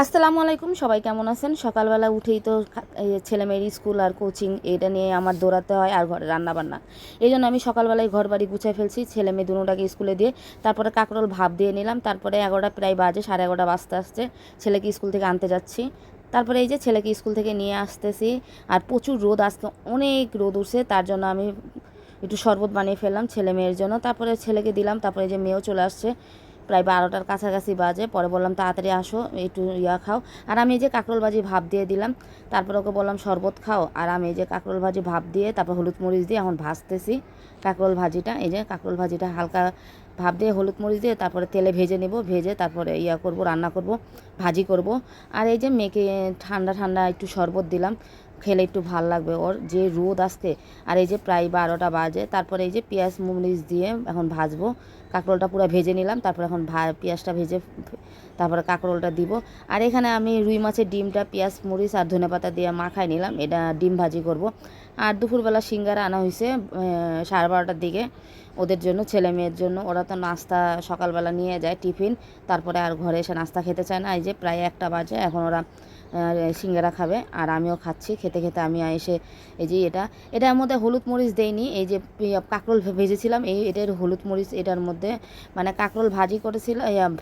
আসসালামু আলাইকুম, সবাই কেমন আছেন? সকালবেলা উঠেই তো খা- এই ছেলে মেয়ের স্কুল আর কোচিং, এটা নিয়ে আমার দৌড়াতে হয় আর ঘরে রান্না বান্না এই জন্য আমি সকালবেলায় ঘর বাড়ি গুছাই ফেলছি ছেলে মেয়ে দুটাকে স্কুলে দিয়ে, তারপরে কাকরোল ভাব দিয়ে নিলাম, তারপরে এগারোটা প্রায় বাজে, সাড়ে এগারোটা বাজতে আসছে, ছেলেকে স্কুল থেকে আনতে যাচ্ছি। তারপরে এই যে ছেলেকে স্কুল থেকে নিয়ে আসতেছি, আর প্রচুর রোদ, আজকে অনেক রোদ উঠছে, তার জন্য আমি একটু শরবত বানিয়ে ফেললাম ছেলে মেয়ের জন্য, তারপরে ছেলেকে দিলাম, তারপরে যে মেয়েও চলে আসছে। প্রায় বারোটার কাছাকাছি বাজে। পরে বললাম, তাড়াতাড়ি আসো, একটু ইয়া খাও। আর আমি এই যে কাঁকরোল ভাজি ভাপ দিয়ে দিলাম, তারপর ওকে বললাম, শরবত খাও। আর আমি এই যে কাঁকরোল ভাজি ভাপ দিয়ে, তারপর হলুদ মরিচ দিয়ে এখন ভাজতেছি কাঁকরোল ভাজিটা। এই যে কাঁকরোল ভাজিটা হালকা ভাপ দিয়ে, হলুদ মরিচ দিয়ে, তারপরে তেলে ভেজে নেব, ভেজে তারপরে ইয়া করব, রান্না করব, ভাজি করব। আর এই যে মেয়েকে ঠান্ডা ঠান্ডা একটু শরবত দিলাম, খেলে একটু ভালো লাগবে। ওর যে রোদ আসতে আর এই যে প্রায় বারোটা বাজে, তারপরে এই যে পেঁয়াজ, মরিচ দিয়ে এখন ভাজবো। কাঁকরোলটা পুরো ভেজে নিলাম, তারপর এখন ভা, পেঁয়াজটা ভেজে তারপরে কাঁকরোলটা দিব। আর এখানে আমি রুই মাছের ডিমটা, পেঁয়াজ, মরিচ আর ধনেপাতা দিয়ে মাখাই নিলাম, এটা ডিম ভাজি করব। আর দুপুরবেলা সিঙ্গারা আনা হয়েছে সাড়ে বারোটার দিকে, ওদের জন্য, ছেলে মেয়ের জন্য। ওরা তো নাস্তা সকালবেলা নিয়ে যায় টিফিন, তারপরে আর ঘরে এসে নাস্তা খেতে চায় না। এই যে প্রায় একটা বাজে, এখন ওরা সিঙ্গারা খাবে, আর আমিও খাচ্ছি, খেতে খেতে আমি এসে এই যে এটা, এটার মধ্যে হলুদ মরিচ দেইনি, এই যে কাঁকরোল ভেজেছিলাম, এই, এটার হলুদ মরিচ, এটার মধ্যে মানে কাঁকরোল ভাজি করেছিল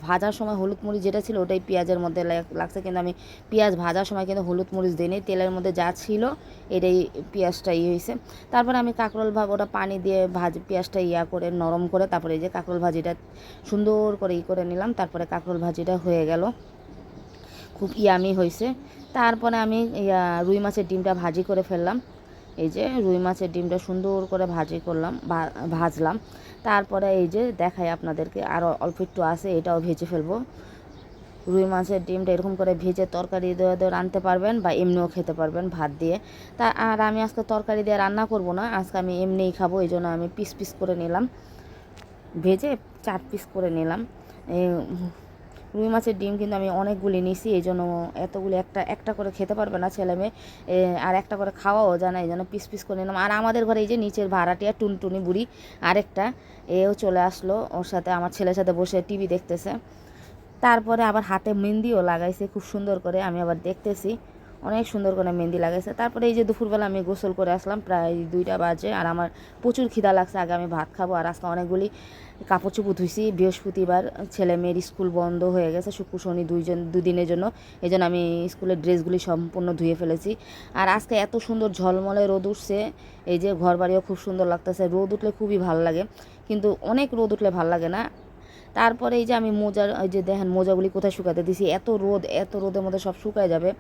ভাজার সময় হলুদ মরিচ যেটা ছিল ওটাই পেঁয়াজের মধ্যে লাগছে, কিন্তু আমি পেঁয়াজ ভাজার সময় কিন্তু হলুদ মরিচ দিইনি, তেলের মধ্যে যা ছিল, এটাই পেঁয়াজটা ইয়ে হয়েছে। তারপরে আমি কাঁকরোল ভাব ওটা পানি দিয়ে ভাজ, পেঁয়াজটা ইয়া করে, নরম করে, তারপরে এই যে কাঁকরোল ভাজিটা সুন্দর করে ই করে নিলাম, তারপরে কাঁকরোল ভাজিটা হয়ে গেল। খুব ইয়ামি হয়েছে। তারপরে আমি রুই মাছের ডিমটা ভাজি করে ফেললাম। এই যে রুই মাছের ডিমটা সুন্দর করে ভাজি করলাম ভাজলাম। তারপরে এই যে দেখাই আপনাদেরকে আরও অল্প একটু আছে, এটাও ভেজে ফেলব। রুই মাছের ডিমটা এরকম করে ভেজে তরকারি দিয়ে দিয়ে রাঁধতে পারবেন বা এমনিও খেতে পারবেন ভাত দিয়ে। তা, আর আমি আজকে তরকারি দিয়ে রান্না করব না, আজকে আমি এমনিই খাব, এই জন্য আমি পিস পিস করে নিলাম। ভেজে চার পিস করে নিলাম। রুই মাছের ডিম কিন্তু আমি অনেকগুলি নিছি এই জন্য এতগুলি একটা একটা করে খেতে পারবে না ছেলে মেয়ে। আর একটা করে খাওয়াও জানা এই জন্য পিস পিস করে নিলাম। আর আমাদের ঘরে এই যে নিচের ভাড়াটিয়া টুনটুনি বুড়ি আরেকটা, এও চলে আসলো, ওর সাথে, আমার ছেলের সাথে বসে টিভি দেখতেছে। তারপরে আবার হাতে মেহেন্দিও লাগাইছে খুব সুন্দর করে, আমি আবার দেখতেছি। অনেক সুন্দর করে মেহেন্দি লাগাইছে। তারপরে এই যে দুপুরবেলা আমি গোসল করে আসলাম, প্রায় দুইটা বাজে, আর আমার প্রচুর খিদা লাগছে। আগে আমি ভাত খাব, আর আজকে অনেকগুলি কাপড় চোপড় ধুইছি। বৃহস্পতিবার ছেলে মেয়ের স্কুল বন্ধ হয়ে গেছে, শুক্র, শনি দুইজন, দুদিনের জন্য। এই জন্য আমি স্কুলের ড্রেসগুলি সম্পূর্ণ ধুয়ে ফেলেছি। আর আজকে এত সুন্দর ঝলমলে রোদ উঠছে, এই যে ঘর বাড়িও খুব সুন্দর লাগতেছে। রোদ উঠলে খুবই ভালো লাগে, কিন্তু অনেক রোদ উঠলে ভালো লাগে না। তারপরে এই যে আমি মোজার ওই যে দেখেন মোজাগুলি কোথায় শুকাতে দিছি, এত রোদ, এত রোদের মধ্যে সব শুকায় যাবে।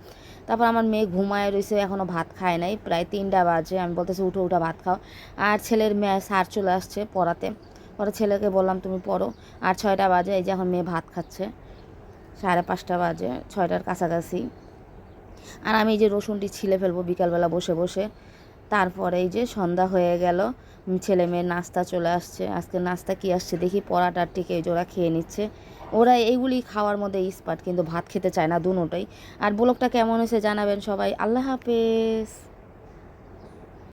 তারপর আমার মেয়ে ঘুমায় রয়েছে এখনও ভাত খায় নাই, প্রায় তিনটা বাজে, আমি বলতেছি উঠো, উঠা, ভাত খাও। আর ছেলের মেয়ে সার চলে আসছে পড়াতে। পরে ছেলেকে বললাম, তুমি পড়ো। আর ছয়টা বাজে, এই যে এখন মেয়ে ভাত খাচ্ছে। সাড়ে পাঁচটা বাজে, ছয়টার কাছাকাছি। আর আমি এই যে রসুনটি ছিলে ফেলব বিকালবেলা বসে বসে। তারপরে এই যে সন্ধ্যা হয়ে গেল ছেলে মেয়ের নাস্তা চলে আসছে। আজকে নাস্তা কি আসছে দেখি, পরাটার ঠিক এই জোড়া খেয়ে নিচ্ছে। ওরা এইগুলি খাওয়ার মধ্যে ইস্পাট কিন্তু ভাত খেতে চায় না দুটোই। আর ব্লগটা কেমন হয়েছে জানাবেন সবাই। আল্লাহ হাফেজ।